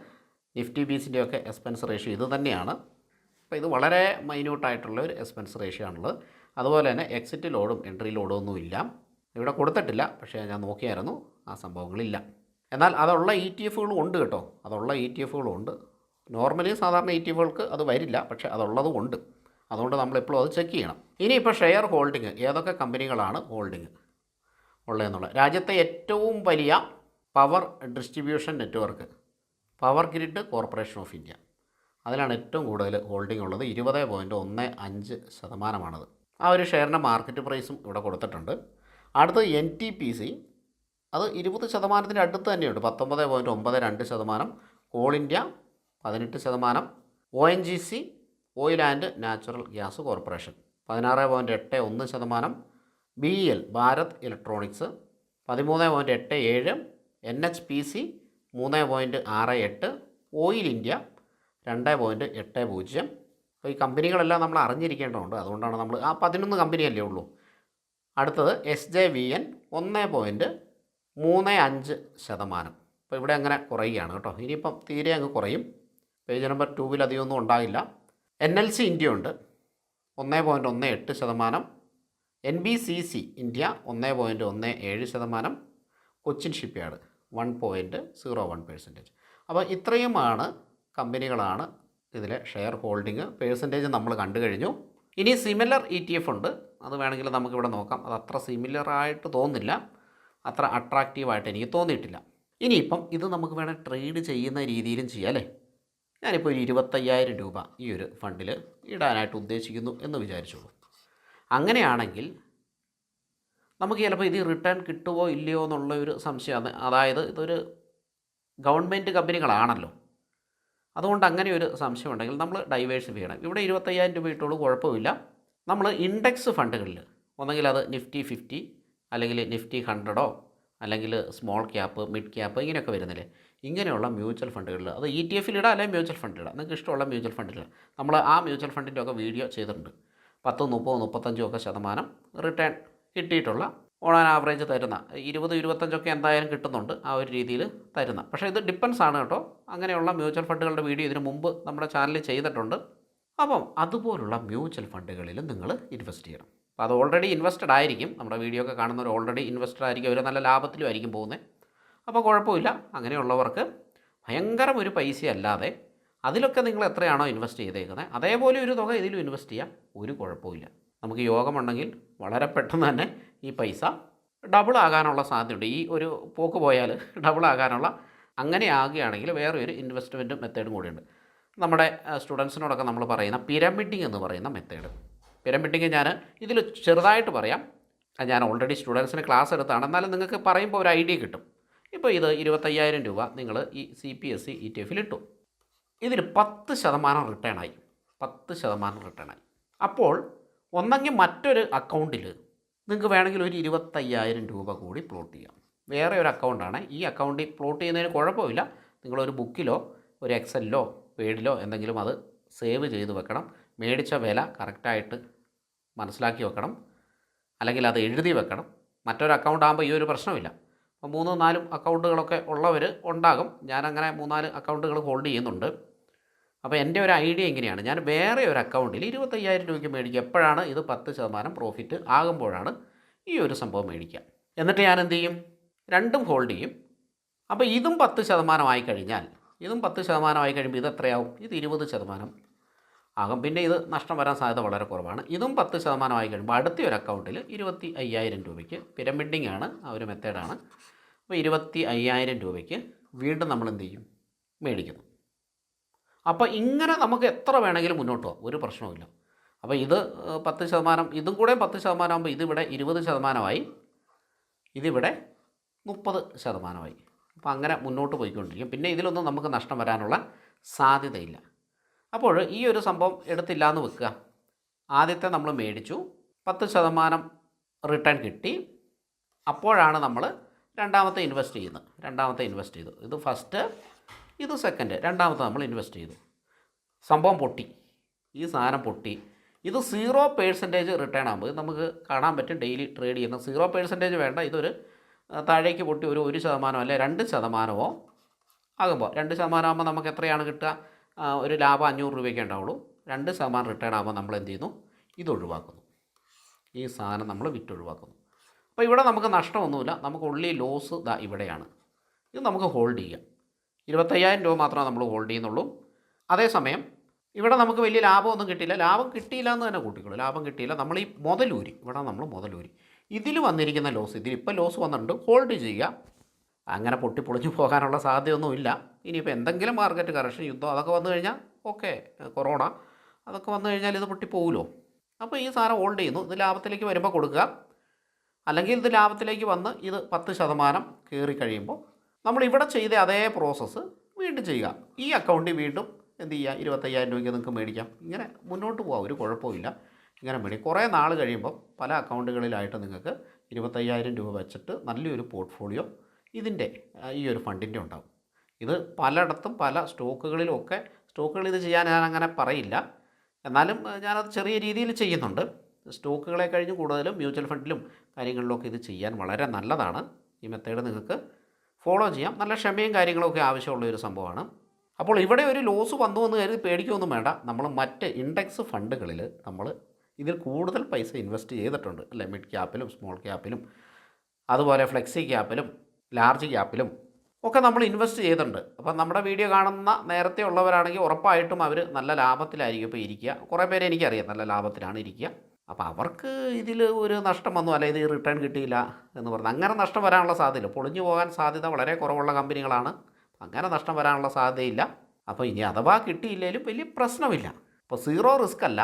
S1: നിഫ്റ്റി ബീസിന്റെ ഒക്കെ എക്സ്പെൻസ് റേഷ്യോ ഇത് തന്നെയാണ്. അപ്പോൾ ഇത് വളരെ മൈന്യൂട്ടായിട്ടുള്ള ഒരു എക്സ്പെൻസ് റേഷ്യോ ആണുള്ളത്. അതുപോലെ തന്നെ എക്സിറ്റ് ലോഡും എൻട്രി ലോഡും ഒന്നും ഇല്ല. ഇവിടെ കൊടുത്തിട്ടില്ല. പക്ഷേ ഞാൻ നോക്കിയായിരുന്നു. ആ സംഭവങ്ങളില്ല. എന്നാൽ അതുള്ള ഇ ടി എഫുകളും ഉണ്ട് കേട്ടോ. അതുള്ള ഇ ടി എഫുകളും ഉണ്ട്. നോർമലി സാധാരണ ഇ ടി എഫുകൾക്ക് അത് വരില്ല. പക്ഷേ അതുള്ളതും ഉണ്ട്. അതുകൊണ്ട് നമ്മളെപ്പോഴും അത് ചെക്ക് ചെയ്യണം. ഇനിയിപ്പോൾ ഷെയർ ഹോൾഡിങ് ഏതൊക്കെ കമ്പനികളാണ് ഹോൾഡിങ് ഉള്ളതെന്നുള്ളത് രാജ്യത്തെ ഏറ്റവും വലിയ power distribution network power grid corporation of India അതിലാണ് ഏറ്റവും കൂടുതൽ ഹോൾഡിംഗ് ഉള്ളത്. ഇരുപത് പോയിന്റ് ഒന്ന് അഞ്ച് ശതമാനമാണത്. ആ ഒരു ഷെയറിന്റെ മാർക്കറ്റ് പ്രൈസും ഇവിടെ കൊടുത്തിട്ടുണ്ട്. അടുത്തത് എൻ ടി പി സി അത് ഇരുപത് ശതമാനത്തിന്റെ അടുത്ത് തന്നെയുണ്ട്. പത്തൊമ്പത് പോയിന്റ് ഒമ്പത് രണ്ട് ശതമാനം. കോൾ ഇന്ത്യ പതിനെട്ട് ശതമാനം. O N G C oil and natural gas corporation പതിനാറ് പോയിന്റ് എട്ട് ഒന്ന് ശതമാനം. ബി എൽ ഭാരത് ഇലക്ട്രോണിക്സ് പതിമൂന്ന് പോയിന്റ് എട്ട് ഏഴ്. എൻ എച്ച് പി സി മൂന്ന് പോയിന്റ് ആറ് എട്ട്. ഓയിൽ ഇന്ത്യ രണ്ട് പോയിന്റ് എട്ട് പൂജ്യം. അപ്പോൾ ഈ കമ്പനികളെല്ലാം നമ്മൾ അറിഞ്ഞിരിക്കേണ്ടതുണ്ട്. അതുകൊണ്ടാണ് നമ്മൾ ആ പതിനൊന്ന് കമ്പനിയല്ലേ ഉള്ളൂ. അടുത്തത് എസ് ജെ വി എൻ ഒന്ന് പോയിന്റ് മൂന്ന് അഞ്ച് ശതമാനം. അപ്പോൾ ഇവിടെ അങ്ങനെ കുറയുകയാണ് കേട്ടോ. ഇനിയിപ്പം തീരെ അങ്ങ് കുറയും. പേജ് നമ്പർ ടൂവിൽ അധികമൊന്നും ഉണ്ടാകില്ല. എൻ എൽ സി ഇന്ത്യ ഉണ്ട് ഒന്ന് പോയിന്റ് ഒന്ന് എട്ട് ശതമാനം. N B C C India ഒന്ന് പോയിന്റ് ഒന്ന് ഏഴ് ശതമാനം. Cochin shipyard one point zero one percentage. അപ്പോൾ ഇത്രയുമാണ് കമ്പനികളാണ് ഇതിലെ ഷെയർ ഹോൾഡിംഗ് പേഴ്സന്റേജ് നമ്മൾ കണ്ടു കഴിഞ്ഞു. ഇനി സിമിലർ ഇ ടി എഫ് ഉണ്ട്. അത് വേണമെങ്കിൽ നമുക്കിവിടെ നോക്കാം. അത് അത്ര സിമിലർ ആയിട്ട് തോന്നില്ല അത്ര അട്രാക്റ്റീവായിട്ട് എനിക്ക് തോന്നിയിട്ടില്ല. ഇനിയിപ്പം ഇത് നമുക്ക് വേണേൽ ട്രേഡ് ചെയ്യുന്ന രീതിയിലും ചെയ്യാം അല്ലേ? ഞാനിപ്പോൾ ഒരു ഇരുപത്തയ്യായിരം രൂപ ഈ ഒരു ഫണ്ടിൽ ഇടാനായിട്ട് ഉദ്ദേശിക്കുന്നു എന്ന് വിചാരിച്ചോളൂ. അങ്ങനെയാണെങ്കിൽ നമുക്ക് ചിലപ്പോൾ ഇത് റിട്ടേൺ കിട്ടുമോ ഇല്ലയോ എന്നുള്ള ഒരു സംശയമാണ് അതായത് ഇതൊരു ഗവൺമെന്റ് കമ്പനികളാണല്ലോ. അതുകൊണ്ട് അങ്ങനെ ഒരു സംശയം ഉണ്ടെങ്കിൽ നമ്മൾ ഡൈവേഴ്സിഫൈ ചെയ്യണം. ഇവിടെ ഇരുപത്തയ്യായിരം രൂപ ഇട്ടുള്ളൂ കുഴപ്പമില്ല. നമ്മൾ ഇൻഡെക്സ് ഫണ്ടുകളിൽ ഒന്നെങ്കിൽ അത് നിഫ്റ്റി ഫിഫ്റ്റി അല്ലെങ്കിൽ നിഫ്റ്റി ഹൺഡ്രഡോ അല്ലെങ്കിൽ സ്മോൾ ക്യാപ്പ് മിഡ് ക്യാപ്പ് ഇങ്ങനെയൊക്കെ വരുന്നില്ലേ? ഇങ്ങനെയുള്ള മ്യൂച്വൽ ഫണ്ടുകളിൽ അത് ഇ ടി എഫിൽ ഇടാം അല്ലെങ്കിൽ മ്യൂച്വൽ ഫണ്ടിൽ ഇടാം. നിങ്ങൾക്ക് ഇഷ്ടമുള്ള മ്യൂച്വൽ ഫണ്ടിൽ നമ്മൾ ആ മ്യൂച്വൽ ഫണ്ടിന്റെ ഒക്കെ വീഡിയോ ചെയ്തിട്ടുണ്ട്. പത്ത് മുപ്പത് മുപ്പത്തഞ്ചും ഒക്കെ ശതമാനം റിട്ടേൺ കിട്ടിയിട്ടുള്ള ഓൺ ആൻ ആവറേജ് തരുന്ന ഇരുപത് ഇരുപത്തഞ്ചൊക്കെ എന്തായാലും കിട്ടുന്നുണ്ട് ആ ഒരു രീതിയിൽ തരുന്ന. പക്ഷേ ഇത് ഡിപ്പെൻസ് ആണ് കേട്ടോ. അങ്ങനെയുള്ള മ്യൂച്വൽ ഫണ്ടുകളുടെ വീഡിയോ ഇതിന് മുമ്പ് നമ്മുടെ ചാനലിൽ ചെയ്തിട്ടുണ്ട്. അപ്പം അതുപോലുള്ള മ്യൂച്വൽ ഫണ്ടുകളിൽ നിങ്ങൾ ഇൻവെസ്റ്റ് ചെയ്യണം. അപ്പോൾ അത് ഓൾറെഡി ഇൻവെസ്റ്റഡ് ആയിരിക്കും. നമ്മുടെ വീഡിയോ ഒക്കെ കാണുന്നവർ ഓൾറെഡി ഇൻവെസ്റ്റഡ് ആയിരിക്കും. അവർ നല്ല ലാഭത്തിലും ആയിരിക്കും പോകുന്നത് അപ്പോൾ കുഴപ്പമില്ല. അങ്ങനെയുള്ളവർക്ക് ഭയങ്കരം ഒരു പൈസ അല്ലാതെ അതിലൊക്കെ നിങ്ങൾ എത്രയാണോ ഇൻവെസ്റ്റ് ചെയ്തേക്കുന്നത് അതേപോലെ ഒരു തുക ഇതിലും ഇൻവെസ്റ്റ് ചെയ്യാം. ഒരു കുഴപ്പമില്ല. നമുക്ക് യോഗമുണ്ടെങ്കിൽ വളരെ പെട്ടെന്ന് തന്നെ ഈ പൈസ ഡബിൾ ആകാനുള്ള സാധ്യതയുണ്ട്. ഈ ഒരു പോക്ക് പോയാൽ ഡബിൾ ആകാനുള്ള അങ്ങനെ ആകുകയാണെങ്കിൽ വേറെ ഒരു ഇൻവെസ്റ്റ്മെന്റ് മെത്തേഡും കൂടിയുണ്ട്. നമ്മുടെ സ്റ്റുഡൻസിനോടൊക്കെ നമ്മൾ പറയുന്ന പിരമിഡിങ് എന്ന് പറയുന്ന മെത്തേഡ് പിരമിഡിങ് ഞാൻ ഇതിൽ ചെറുതായിട്ട് പറയാം. ഞാൻ ഓൾറെഡി സ്റ്റുഡൻസിന് ക്ലാസ് എടുത്താണ്. എന്നാലും നിങ്ങൾക്ക് പറയുമ്പോൾ ഒരു ഐഡിയ കിട്ടും. ഇപ്പോൾ ഇത് ഇരുപത്തയ്യായിരം രൂപ നിങ്ങൾ ഈ C P S C E T എഫിൽ ഇട്ടു. ഇതിൽ പത്ത് ശതമാനം റിട്ടേൺ ആയി. പത്ത് ശതമാനം റിട്ടേൺ ആയി. അപ്പോൾ ഒന്നെങ്കിൽ മറ്റൊരു അക്കൗണ്ടിൽ നിങ്ങൾക്ക് വേണമെങ്കിൽ ഒരു ഇരുപത്തയ്യായിരം രൂപ കൂടി പ്ലോട്ട് ചെയ്യാം. വേറെ ഒരു അക്കൗണ്ടാണ് ഈ അക്കൗണ്ടിൽ പ്ലോട്ട് ചെയ്യുന്നതിന് കുഴപ്പമില്ല. നിങ്ങളൊരു ബുക്കിലോ ഒരു എക്സലിലോ പേഡിലോ എന്തെങ്കിലും അത് സേവ് ചെയ്ത് വെക്കണം. മേടിച്ച വില കറക്റ്റായിട്ട് മനസ്സിലാക്കി വെക്കണം. അല്ലെങ്കിൽ അത് എഴുതി വെക്കണം. മറ്റൊരു അക്കൗണ്ട് ആകുമ്പോൾ ഈ ഒരു പ്രശ്നമില്ല. അപ്പോൾ മൂന്നും നാലും അക്കൗണ്ടുകളൊക്കെ ഉള്ളവർ ഉണ്ടാകും. ഞാനങ്ങനെ മൂന്നാൽ അക്കൗണ്ടുകൾ ഹോൾഡ് ചെയ്യുന്നുണ്ട്. അപ്പോൾ എന്റെ ഒരു ഐഡിയ എങ്ങനെയാണ് ഞാൻ വേറെ ഒരു അക്കൗണ്ടിൽ ഇരുപത്തയ്യായിരം രൂപയ്ക്ക് മേടിക്കുക. എപ്പോഴാണ് ഇത് പത്ത് ശതമാനം പ്രോഫിറ്റ് ആകുമ്പോഴാണ് ഈ ഒരു സംഭവം മേടിക്കുക. എന്നിട്ട് ഞാൻ എന്ത് ചെയ്യും? രണ്ടും ഹോൾഡ് ചെയ്യും. അപ്പോൾ ഇതും പത്ത് ശതമാനമായി കഴിഞ്ഞാൽ ഇതും പത്ത് ശതമാനമായി കഴിയുമ്പോൾ ഇത് എത്രയാവും? ഇത് ഇരുപത് ശതമാനം ആകും. പിന്നെ ഇത് നഷ്ടം വരാൻ സാധ്യത വളരെ കുറവാണ്. ഇതും പത്ത് ശതമാനമായി കഴിയുമ്പോൾ അടുത്ത ഒരു അക്കൗണ്ടിൽ ഇരുപത്തി അയ്യായിരം രൂപയ്ക്ക് പിരമിഡിങ് ആണ്. ആ ഒരു മെത്തേഡാണ് അപ്പോൾ ഇരുപത്തി അയ്യായിരം രൂപയ്ക്ക് വീണ്ടും നമ്മൾ എന്ത് ചെയ്യും? മേടിക്കുന്നു. അപ്പോൾ ഇങ്ങനെ നമുക്ക് എത്ര വേണമെങ്കിലും മുന്നോട്ട് പോകാം. ഒരു പ്രശ്നവുമില്ല. അപ്പോൾ ഇത് പത്ത് ശതമാനം ഇതും കൂടെ പത്ത് ശതമാനം ആകുമ്പോൾ ഇതിവിടെ ഇരുപത് ശതമാനമായി. ഇതിവിടെ മുപ്പത് ശതമാനമായി. അപ്പോൾ അങ്ങനെ മുന്നോട്ട് പോയിക്കൊണ്ടിരിക്കും. പിന്നെ ഇതിലൊന്നും നമുക്ക് നഷ്ടം വരാനുള്ള സാധ്യതയില്ല. അപ്പോൾ ഈ ഒരു സംഭവം എടുത്തില്ല എന്ന് വെക്കുക. ആദ്യത്തെ നമ്മൾ മേടിച്ചു. പത്ത് ശതമാനം റിട്ടേൺ കിട്ടി. അപ്പോഴാണ് നമ്മൾ രണ്ടാമത്തെ ഇൻവെസ്റ്റ് ചെയ്യുന്നത്. രണ്ടാമത്തെ ഇൻവെസ്റ്റ് ചെയ്തു. ഇത് ഫസ്റ്റ് ഇത് സെക്കൻഡ് രണ്ടാമത്തെ നമ്മൾ ഇൻവെസ്റ്റ് ചെയ്തു. സംഭവം പൊട്ടി. ഈ സാധനം പൊട്ടി. ഇത് സീറോ പേഴ്സന്റേജ് റിട്ടേൺ ആകുമ്പോൾ നമുക്ക് കാണാൻ പറ്റും ഡെയിലി ട്രേഡ് ചെയ്യുന്ന സീറോ പേഴ്സന്റേജ് വേണ്ട. ഇതൊരു താഴേക്ക് പൊട്ടി ഒരു ഒരു ശതമാനമോ അല്ലെ രണ്ട് ശതമാനമോ ആകുമ്പോൾ രണ്ട് ശതമാനം ആകുമ്പോൾ നമുക്ക് എത്രയാണ് കിട്ടുക? ഒരു ലാഭം അഞ്ഞൂറ് രൂപയ്ക്ക് ഉണ്ടാവുള്ളൂ. രണ്ട് ശതമാനം റിട്ടേൺ ആകുമ്പോൾ നമ്മൾ എന്ത് ചെയ്യുന്നു? ഇത് ഒഴിവാക്കുന്നു. ഈ സാധനം നമ്മൾ വിറ്റ് ഒഴിവാക്കുന്നു അപ്പോൾ ഇവിടെ നമുക്ക് നഷ്ടമൊന്നുമില്ല. നമുക്ക് ഉള്ളി ലോസ് ദാ ഇവിടെയാണ്. ഇത് നമുക്ക് ഹോൾഡ് ചെയ്യാം. ഇരുപത്തയ്യായിരം രൂപ മാത്രമേ നമ്മൾ ഹോൾഡ് ചെയ്യുന്നുള്ളൂ. അതേസമയം ഇവിടെ നമുക്ക് വലിയ ലാഭമൊന്നും കിട്ടിയില്ല. ലാഭം കിട്ടിയില്ല എന്ന് തന്നെ കൂട്ടിക്കോളൂ. ലാഭം കിട്ടിയില്ല. നമ്മൾ ഈ മുതലൂരി ഇവിടെ നമ്മൾ മുതലൂരി. ഇതിൽ വന്നിരിക്കുന്ന ലോസ് ഇതിൽ ഇപ്പോൾ ലോസ് വന്നിട്ടുണ്ട്. ഹോൾഡ് ചെയ്യുക. അങ്ങനെ പൊട്ടിപ്പൊളിഞ്ഞു പോകാനുള്ള സാധ്യതയൊന്നുമില്ല. ഇനിയിപ്പോൾ എന്തെങ്കിലും മാർക്കറ്റ് കറക്ഷൻ യുദ്ധം അതൊക്കെ വന്നു കഴിഞ്ഞാൽ ഓക്കെ കൊറോണ അതൊക്കെ വന്നു കഴിഞ്ഞാൽ ഇത് പൊട്ടിപ്പോകുമല്ലോ അപ്പോൾ ഈ സാധനം ഹോൾഡ് ചെയ്യുന്നു. ഇത് ലാഭത്തിലേക്ക് വരുമ്പോൾ കൊടുക്കുക. അല്ലെങ്കിൽ ഇത് ലാഭത്തിലേക്ക് വന്ന് ഇത് പത്ത് ശതമാനം കയറി കഴിയുമ്പോൾ നമ്മൾ ഇവിടെ ചെയ്ത അതേ പ്രോസസ്സ് വീണ്ടും ചെയ്യുക. ഈ അക്കൗണ്ടിൽ വീണ്ടും എന്ത് ചെയ്യുക? ഇരുപത്തയ്യായിരം രൂപയ്ക്ക് നിങ്ങൾക്ക് മേടിക്കാം. ഇങ്ങനെ മുന്നോട്ട് പോകാം ഒരു കുഴപ്പമില്ല ഇങ്ങനെ മേടിക്കും കുറേ നാൾ കഴിയുമ്പോൾ പല അക്കൗണ്ടുകളിലായിട്ട് നിങ്ങൾക്ക് ഇരുപത്തയ്യായിരം രൂപ വെച്ചിട്ട് നല്ലൊരു പോർട്ട്ഫോളിയോ ഇതിന്റെ ഈ ഒരു ഫണ്ടിന്റെ ഉണ്ടാവും. ഇത് പലയിടത്തും പല സ്റ്റോക്കുകളിലുമൊക്കെ സ്റ്റോക്കുകൾ ഇത് ചെയ്യാൻ ഞാൻ അങ്ങനെ പറയില്ല. എന്നാലും ഞാനത് ചെറിയ രീതിയിൽ ചെയ്യുന്നുണ്ട്. സ്റ്റോക്കുകളെ കഴിഞ്ഞ് കൂടുതലും മ്യൂച്വൽ ഫണ്ടിലും കാര്യങ്ങളിലൊക്കെ ഇത് ചെയ്യാൻ വളരെ നല്ലതാണ്. ഈ മെത്തേഡ് നിങ്ങൾക്ക് ഫോളോ ചെയ്യാം. നല്ല ക്ഷമയും കാര്യങ്ങളൊക്കെ ആവശ്യമുള്ള ഒരു സംഭവമാണ്. അപ്പോൾ ഇവിടെ ഒരു ലോസ് വന്നു എന്ന് കരുതി പേടിക്കുകയൊന്നും വേണ്ട. നമ്മൾ മറ്റ് ഇൻഡെക്സ് ഫണ്ടുകളിൽ നമ്മൾ ഇതിൽ കൂടുതൽ പൈസ ഇൻവെസ്റ്റ് ചെയ്തിട്ടുണ്ട്. അല്ലെ മിഡ് ക്യാപ്പിലും സ്മോൾ ക്യാപ്പിലും അതുപോലെ ഫ്ലെക്സി ക്യാപ്പിലും ലാർജ് ക്യാപ്പിലും ഒക്കെ നമ്മൾ ഇൻവെസ്റ്റ് ചെയ്തിട്ടുണ്ട്. അപ്പം നമ്മുടെ വീഡിയോ കാണുന്ന നേരത്തെ ഉള്ളവരാണെങ്കിൽ ഉറപ്പായിട്ടും അവർ നല്ല ലാഭത്തിലായിരിക്കും ഇപ്പോൾ ഇരിക്കുക. കുറേ പേരെ എനിക്കറിയാം നല്ല ലാഭത്തിലാണ് ഇരിക്കുക. അപ്പോൾ അവർക്ക് ഇതിൽ ഒരു നഷ്ടം വന്നു അല്ല ഇത് റിട്ടേൺ കിട്ടിയില്ല എന്ന് പറഞ്ഞാൽ അങ്ങനെ നഷ്ടം വരാനുള്ള സാധ്യതയില്ല. പൊളിഞ്ഞു പോകാൻ സാധ്യത വളരെ കുറവുള്ള കമ്പനികളാണ്. അങ്ങനെ നഷ്ടം വരാനുള്ള സാധ്യതയില്ല. അപ്പോൾ ഇനി അഥവാ കിട്ടിയില്ലെങ്കിലും വലിയ പ്രശ്നമില്ല. അപ്പോൾ സീറോ റിസ്ക് അല്ല.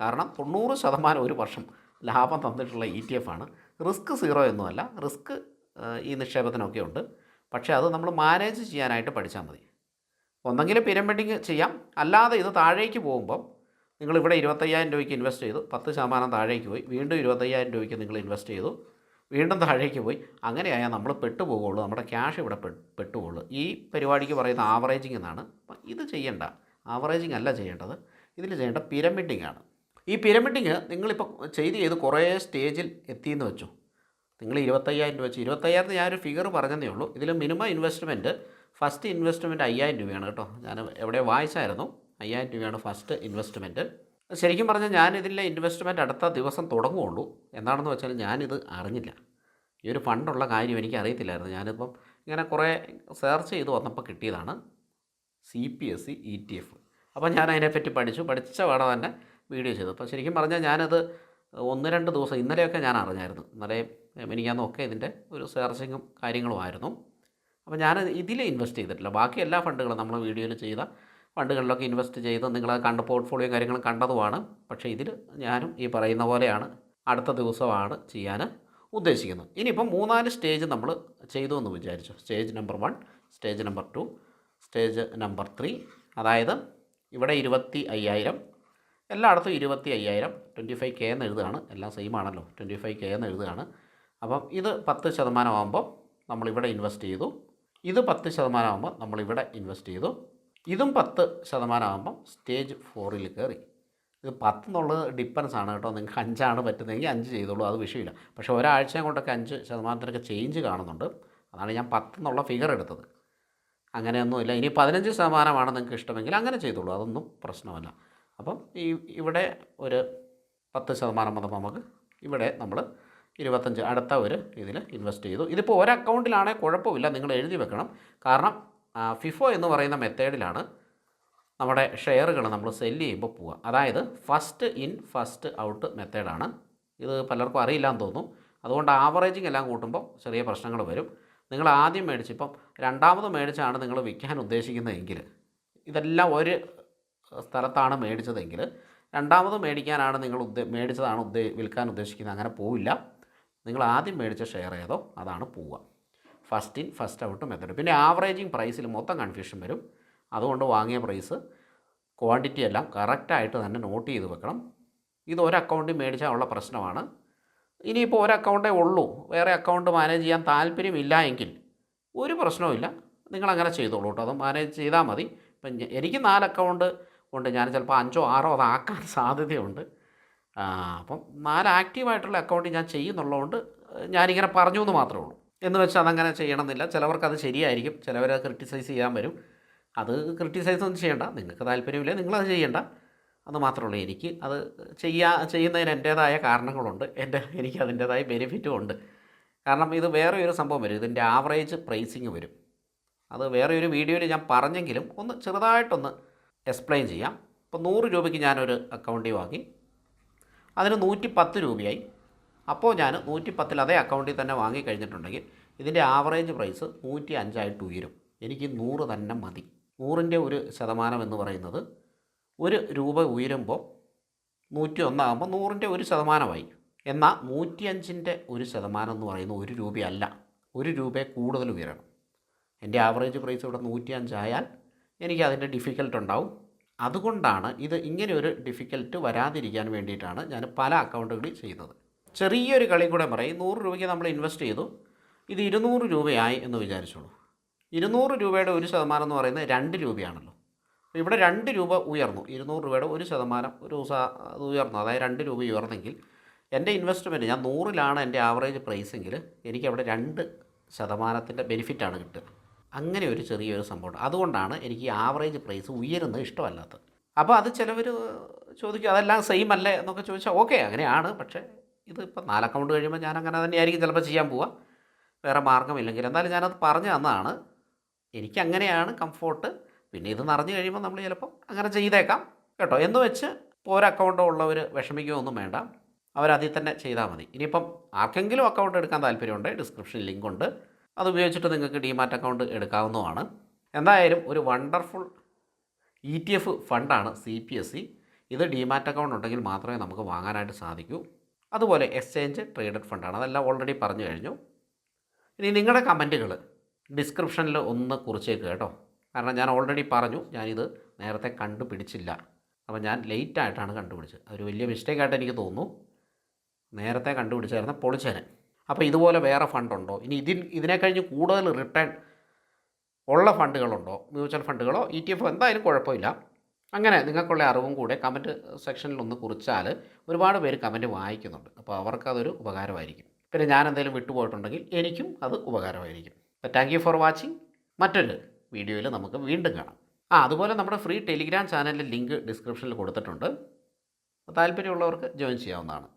S1: കാരണം തൊണ്ണൂറ് ശതമാനം ഒരു വർഷം ലാഭം തന്നിട്ടുള്ള ഇ ടി എഫ് ആണ്. റിസ്ക് സീറോ ഒന്നുമല്ല റിസ്ക് ഈ നിക്ഷേപത്തിനൊക്കെ ഉണ്ട്. പക്ഷേ അത് നമ്മൾ മാനേജ് ചെയ്യാനായിട്ട് പഠിച്ചാൽ മതി. ഒന്നെങ്കിൽ പിരമിഡിങ് ചെയ്യാം. അല്ലാതെ ഇത് താഴേക്ക് പോകുമ്പം നിങ്ങൾ ഇവിടെ ഇരുപത്തയ്യായിരം രൂപയ്ക്ക് ഇൻവെസ്റ്റ് ചെയ്തു. പത്ത് ശതമാനം താഴേക്ക് പോയി. വീണ്ടും ഇരുപത്തയ്യായിരം രൂപയ്ക്ക് നിങ്ങൾ ഇൻവെസ്റ്റ് ചെയ്തു. വീണ്ടും താഴേക്ക് പോയി. അങ്ങനെയായാൽ നമ്മൾ പെട്ടുപോകുള്ളൂ നമ്മുടെ ക്യാഷ് ഇവിടെ പെട്ടുപോകുള്ളൂ ഈ പരിപാടിക്ക് പറയുന്ന ആവറേജിങ് എന്നാണ്. ഇത് ചെയ്യേണ്ട. ആവറേജിങ് അല്ല ചെയ്യേണ്ടത്. ഇതിൽ ചെയ്യേണ്ട പിരമിഡിങ് ആണ്. ഈ പിരമിഡിങ് നിങ്ങളിപ്പോൾ ചെയ്ത് ചെയ്ത് കുറേ സ്റ്റേജിൽ എത്തിയെന്ന് വെച്ചു. നിങ്ങൾ ഇരുപത്തയ്യായിരം രൂപ വെച്ച് ഇരുപത്തയ്യായിരത്തി ഞാനൊരു ഫിഗർ പറഞ്ഞതേ ഉള്ളൂ. ഇതിൽ മിനിമം ഇൻവെസ്റ്റ്മെന്റ് ഫസ്റ്റ് ഇൻവെസ്റ്റ്മെന്റ് അയ്യായിരം രൂപയാണ് കേട്ടോ. ഞാൻ എവിടെ വായിച്ചായിരുന്നു. അയ്യായിരം രൂപയാണ് ഫസ്റ്റ് ഇൻവെസ്റ്റ്മെന്റ് ശരിക്കും പറഞ്ഞാൽ ഞാനിതിലെ ഇൻവെസ്റ്റ്മെന്റ് അടുത്ത ദിവസം തുടങ്ങുകയുള്ളൂ എന്താണെന്ന് വെച്ചാൽ ഞാനിത് അറിഞ്ഞില്ല. ഈ ഒരു ഫണ്ടുള്ള കാര്യം എനിക്ക് അറിയത്തില്ലായിരുന്നു. ഞാനിപ്പം ഇങ്ങനെ കുറേ സെർച്ച് ചെയ്ത് വന്നപ്പോൾ കിട്ടിയതാണ് C P S C E T F അപ്പോൾ ഞാൻ അതിനെപ്പറ്റി പഠിച്ചു. പഠിച്ച പാടെ തന്നെ വീഡിയോ ചെയ്തു. അപ്പോൾ ശരിക്കും പറഞ്ഞാൽ ഞാനത് ഒന്ന് രണ്ട് ദിവസം ഇന്നലെയൊക്കെ ഞാൻ അറിഞ്ഞായിരുന്നു. ഇന്നലെ എനിക്കാന്നൊക്കെ ഇതിന്റെ ഒരു സെർച്ചിങ്ങും കാര്യങ്ങളുമായിരുന്നു അപ്പോൾ ഞാൻ ഇതിൽ ഇൻവെസ്റ്റ് ചെയ്തിട്ടില്ല. ബാക്കി എല്ലാ ഫണ്ടുകളും നമ്മൾ വീഡിയോയിൽ ചെയ്ത ഫണ്ടുകളിലൊക്കെ ഇൻവെസ്റ്റ് ചെയ്ത് നിങ്ങൾ കണ്ട പോർട്ട്ഫോളിയോ കാര്യങ്ങളും കണ്ടതുമാണ്. പക്ഷേ ഇതിൽ ഞാനും ഈ പറയുന്ന പോലെയാണ് അടുത്ത ദിവസമാണ് ചെയ്യാൻ ഉദ്ദേശിക്കുന്നത്. ഇനിയിപ്പം മൂന്നാൽ സ്റ്റേജ് നമ്മൾ ചെയ്തു എന്ന് വിചാരിച്ചു. Stage number one stage number two stage number three അതായത് ഇവിടെ ഇരുപത്തി അയ്യായിരം എല്ലായിടത്തും ഇരുപത്തി അയ്യായിരം ട്വന്റി ഫൈവ് കെ എന്ന് എഴുതുകയാണ്. എല്ലാം സെയിം ആണല്ലോ. ട്വന്റി ഫൈവ് കെ എന്ന് എഴുതുകയാണ്. അപ്പം ഇത് പത്ത് ശതമാനമാകുമ്പോൾ നമ്മളിവിടെ ഇൻവെസ്റ്റ് ചെയ്തു. ഇത് പത്ത് ശതമാനമാകുമ്പോൾ നമ്മളിവിടെ ഇൻവെസ്റ്റ് ചെയ്തു. ഇതും പത്ത് ശതമാനമാകുമ്പം സ്റ്റേജ് ഫോറിൽ കയറി ഇത് പത്ത് എന്നുള്ളത് ഡിപ്പെൻസ് ആണ് കേട്ടോ. നിങ്ങൾക്ക് അഞ്ചാണ് പറ്റുന്നതെങ്കിൽ അഞ്ച് ചെയ്തോളൂ അത് വിഷയമില്ല. പക്ഷേ ഒരാഴ്ച കൊണ്ടൊക്കെ അഞ്ച് ശതമാനത്തിനൊക്കെ ചേഞ്ച് കാണുന്നുണ്ട്. അതാണ് ഞാൻ പത്ത് എന്നുള്ള ഫിഗർ എടുത്തത്. അങ്ങനെയൊന്നുമില്ല ഇനി പതിനഞ്ച് ശതമാനമാണ് നിങ്ങൾക്ക് ഇഷ്ടമെങ്കിൽ അങ്ങനെ ചെയ്തോളൂ. അതൊന്നും പ്രശ്നമല്ല. അപ്പം ഈ ഇവിടെ ഒരു പത്ത് ശതമാനം വന്നപ്പോൾ നമുക്ക് ഇവിടെ നമ്മൾ ഇരുപത്തഞ്ച് അടുത്ത ഒരു ഇതിൽ ഇൻവെസ്റ്റ് ചെയ്തു. ഇതിപ്പോൾ ഒരു അക്കൗണ്ടിലാണെങ്കിൽ കുഴപ്പമില്ല നിങ്ങൾ എഴുതി വെക്കണം. കാരണം ഫിഫോ എന്ന് പറയുന്ന മെത്തേഡിലാണ് നമ്മുടെ ഷെയറുകൾ നമ്മൾ സെല്ല് ചെയ്യുമ്പോൾ പോവുക. അതായത് ഫസ്റ്റ് ഇൻ ഫസ്റ്റ് ഔട്ട് മെത്തേഡാണ്. ഇത് പലർക്കും അറിയില്ല എന്ന് തോന്നുന്നു അതുകൊണ്ട് ആവറേജിങ് എല്ലാം കൂട്ടുമ്പോൾ ചെറിയ പ്രശ്നങ്ങൾ വരും. നിങ്ങൾ ആദ്യം മേടിച്ചിപ്പം രണ്ടാമത് മേടിച്ചാണ് നിങ്ങൾ വിൽക്കാൻ ഉദ്ദേശിക്കുന്നതെങ്കിൽ ഇതെല്ലാം ഒരു സ്ഥലത്താണ് മേടിച്ചതെങ്കിൽ രണ്ടാമത് മേടിക്കാനാണ് നിങ്ങൾ ഉദ്ദേ മേടിച്ചതാണ് ഉദ്ദേ വിൽക്കാൻ ഉദ്ദേശിക്കുന്നത്. അങ്ങനെ പോവില്ല. നിങ്ങൾ ആദ്യം മേടിച്ച ഷെയർ ഏതോ അതാണ് പോവുക. First in first out method പിന്നെ ആവറേജിങ് പ്രൈസിൽ മൊത്തം കൺഫ്യൂഷൻ വരും. അതുകൊണ്ട് വാങ്ങിയ പ്രൈസ് ക്വാണ്ടിറ്റി എല്ലാം കറക്റ്റായിട്ട് തന്നെ നോട്ട് ചെയ്ത് വെക്കണം. ഇത് ഒരു അക്കൗണ്ടിൽ മേടിച്ചാൽ ഉള്ള പ്രശ്നമാണ്. ഇനിയിപ്പോൾ ഒരു അക്കൗണ്ടേ ഉള്ളൂ. വേറെ അക്കൗണ്ട് മാനേജ് ചെയ്യാൻ താല്പര്യമില്ല എങ്കിൽ ഒരു പ്രശ്നവുമില്ല നിങ്ങളങ്ങനെ ചെയ്തോളൂ കേട്ടോ. അത് മാനേജ് ചെയ്താൽ മതി. ഇപ്പം എനിക്ക് നാല് അക്കൗണ്ട് ഉണ്ട്. ഞാൻ ചിലപ്പോൾ അഞ്ചോ ആറോ അതാക്കാൻ സാധ്യതയുണ്ട്. അപ്പം നാല് ആക്റ്റീവായിട്ടുള്ള അക്കൗണ്ട് ഞാൻ ചെയ്യുന്നുള്ളതുകൊണ്ട് ഞാനിങ്ങനെ പറഞ്ഞു എന്ന് മാത്രമേ ഉള്ളൂ. എന്ന് വെച്ചാൽ അതങ്ങനെ ചെയ്യണമെന്നില്ല. ചിലവർക്ക് അത് ശരിയായിരിക്കും ചിലവർ ക്രിട്ടിസൈസ് ചെയ്യാൻ വരും. അത് ക്രിട്ടിസൈസ് ഒന്നും ചെയ്യണ്ട. നിങ്ങൾക്ക് താല്പര്യമില്ല നിങ്ങളത് ചെയ്യണ്ട. അത് മാത്രമേ എനിക്ക് അത് ചെയ്യാ ചെയ്യുന്നതിന് എന്റേതായ കാരണങ്ങളുണ്ട്. എന്റെ എനിക്ക് അതിന്റേതായ ബെനിഫിറ്റും ഉണ്ട്. കാരണം ഇത് വേറെ ഒരു സംഭവം വരും. ഇതിന്റെ ആവറേജ് പ്രൈസിങ് വരും. അത് വേറെ ഒരു വീഡിയോയിൽ ഞാൻ പറഞ്ഞെങ്കിലും ഒന്ന് ചെറുതായിട്ടൊന്ന് എക്സ്പ്ലെയിൻ ചെയ്യാം. ഇപ്പോൾ നൂറ് രൂപയ്ക്ക് ഞാനൊരു അക്കൗണ്ടിൽ വാങ്ങി. അതിന് നൂറ്റി പത്ത് രൂപയായി. അപ്പോൾ ഞാൻ നൂറ്റി പത്തിൽ അതേ അക്കൗണ്ടിൽ തന്നെ വാങ്ങിക്കഴിഞ്ഞിട്ടുണ്ടെങ്കിൽ ഇതിന്റെ ആവറേജ് പ്രൈസ് നൂറ്റി അഞ്ചായിട്ട് ഉയരും എനിക്ക് നൂറ് തന്നെ മതി. നൂറിന്റെ ഒരു ശതമാനം എന്ന് പറയുന്നത് ഒരു രൂപ ഉയരുമ്പോൾ നൂറ്റി ഒന്നാകുമ്പോൾ നൂറിന്റെ ഒരു ശതമാനമായി. എന്നാൽ നൂറ്റിയഞ്ചിന്റെ ഒരു ശതമാനം എന്ന് പറയുന്നത് ഒരു രൂപയല്ല. ഒരു രൂപയെ കൂടുതൽ ഉയരണം. എന്റെ ആവറേജ് പ്രൈസ് ഇവിടെ നൂറ്റി അഞ്ചായാൽ എനിക്ക് അതിന്റെ ഡിഫിക്കൽട്ട് ഉണ്ടാവും അതുകൊണ്ടാണ് ഇത് ഇങ്ങനെ ഒരു ഡിഫിക്കൽട്ട് വരാതിരിക്കാൻ വേണ്ടിയിട്ടാണ് ഞാൻ പല അക്കൗണ്ടുകളിൽ ചെയ്യുന്നത് ചെറിയൊരു കളി കൂടെ പറയും നൂറ് രൂപയ്ക്ക് നമ്മൾ ഇൻവെസ്റ്റ് ചെയ്തു ഇത് ഇരുന്നൂറ് രൂപയായി എന്ന് വിചാരിച്ചോളൂ. ഇരുന്നൂറ് രൂപയുടെ ഒരു ശതമാനം എന്ന് പറയുന്നത് രണ്ട് രൂപയാണല്ലോ. ഇവിടെ രണ്ട് രൂപ ഉയർന്നു ഇരുന്നൂറ് രൂപയുടെ ഒരു ശതമാനം ഒരു ദിവസം ഉയർന്നു അതായത് രണ്ട് രൂപ ഉയർന്നെങ്കിൽ എന്റെ ഇൻവെസ്റ്റ്മെന്റ് ഞാൻ നൂറിലാണ് എന്റെ ആവറേജ് പ്രൈസെങ്കിൽ എനിക്കവിടെ രണ്ട് ശതമാനത്തിന്റെ ബെനിഫിറ്റാണ് കിട്ടുക. അങ്ങനെ ഒരു ചെറിയൊരു സംഭവമുണ്ട്. അതുകൊണ്ടാണ് എനിക്ക് ഈ ആവറേജ് പ്രൈസ് ഉയരുന്നത് ഇഷ്ടമല്ലാത്തത്. അപ്പോൾ അത് ചിലവർ ചോദിക്കും അതെല്ലാം സെയിം അല്ലേ? എന്നൊക്കെ ചോദിച്ചാൽ ഓക്കെ അങ്ങനെയാണ്. പക്ഷേ ഇത് ഇപ്പം നാല് അക്കൗണ്ട് കഴിയുമ്പോൾ ഞാൻ അങ്ങനെ തന്നെയായിരിക്കും ചിലപ്പോൾ ചെയ്യാൻ പോവുക. വേറെ മാർഗമില്ലെങ്കിൽ. എന്തായാലും ഞാനത് പറഞ്ഞു തന്നതാണ്. എനിക്ക് അങ്ങനെയാണ് കംഫോർട്ട് പിന്നെ ഇത് നിറഞ്ഞു കഴിയുമ്പോൾ നമ്മൾ ചിലപ്പോൾ അങ്ങനെ ചെയ്തേക്കാം കേട്ടോ. എന്ന് വെച്ച് ഇപ്പോൾ അക്കൗണ്ട് ഉള്ളവർ വിഷമിക്കുകയൊന്നും വേണ്ട. അവരതിൽ തന്നെ ചെയ്താൽ മതി. ഇനിയിപ്പം ആർക്കെങ്കിലും അക്കൗണ്ട് എടുക്കാൻ താല്പര്യമുണ്ട് ഡിസ്ക്രിപ്ഷനിൽ ലിങ്ക് ഉണ്ട്. അത് ഉപയോഗിച്ചിട്ട് നിങ്ങൾക്ക് ഡിമാറ്റ് അക്കൗണ്ട് എടുക്കാവുന്നതാണ്. എന്തായാലും ഒരു വണ്ടർഫുൾ ഇ ടി എഫ് ഫണ്ടാണ് സി പി എസ് സി ഇത് ഡിമാറ്റ് അക്കൗണ്ട് ഉണ്ടെങ്കിൽ മാത്രമേ നമുക്ക് വാങ്ങാനായിട്ട് സാധിക്കൂ. അതുപോലെ എക്സ്ചേഞ്ച് ട്രേഡഡ് ഫണ്ടാണ് അതെല്ലാം ഓൾറെഡി പറഞ്ഞു കഴിഞ്ഞു. ഇനി നിങ്ങളുടെ കമന്റുകൾ ഡിസ്ക്രിപ്ഷനിൽ ഒന്ന് കുറിച്ചേക്ക് കേട്ടോ. കാരണം ഞാൻ ഓൾറെഡി പറഞ്ഞു ഞാനിത് നേരത്തെ കണ്ടുപിടിച്ചില്ല. അപ്പോൾ ഞാൻ ലേറ്റായിട്ടാണ് കണ്ടുപിടിച്ചത്. അതൊരു വലിയ മിസ്റ്റേക്കായിട്ട് എനിക്ക് തോന്നുന്നു. നേരത്തെ കണ്ടുപിടിച്ചായിരുന്ന പൊളിച്ചേനെ. അപ്പോൾ ഇതുപോലെ വേറെ ഫണ്ടുണ്ടോ ഇനി ഇതിൻ ഇതിനെ കഴിഞ്ഞ് കൂടുതൽ റിട്ടേൺ ഉള്ള ഫണ്ടുകളുണ്ടോ മ്യൂച്വൽ ഫണ്ടുകളോ ഇ ടി എഫ് എന്തായാലും കുഴപ്പമില്ല. അങ്ങനെ നിങ്ങൾക്കുള്ള അറിവും കൂടെ കമന്റ് സെക്ഷനിൽ ഒന്ന് കുറിച്ചാൽ ഒരുപാട് പേര് കമന്റ് വായിക്കുന്നുണ്ട്. അപ്പോൾ അവർക്കതൊരു ഉപകാരമായിരിക്കും. പിന്നെ ഞാൻ എന്തെങ്കിലും വിട്ടുപോയിട്ടുണ്ടെങ്കിൽ എനിക്കും അത് ഉപകാരമായിരിക്കും. അപ്പോൾ താങ്ക് യു ഫോർ വാച്ചിങ് മറ്റൊരു വീഡിയോയിൽ നമുക്ക് വീണ്ടും കാണാം. ആ അതുപോലെ നമ്മുടെ ഫ്രീ ടെലിഗ്രാം ചാനലിന്റെ ലിങ്ക് ഡിസ്ക്രിപ്ഷനിൽ കൊടുത്തിട്ടുണ്ട്. താല്പര്യമുള്ളവർക്ക് ജോയിൻ ചെയ്യാവുന്നതാണ്.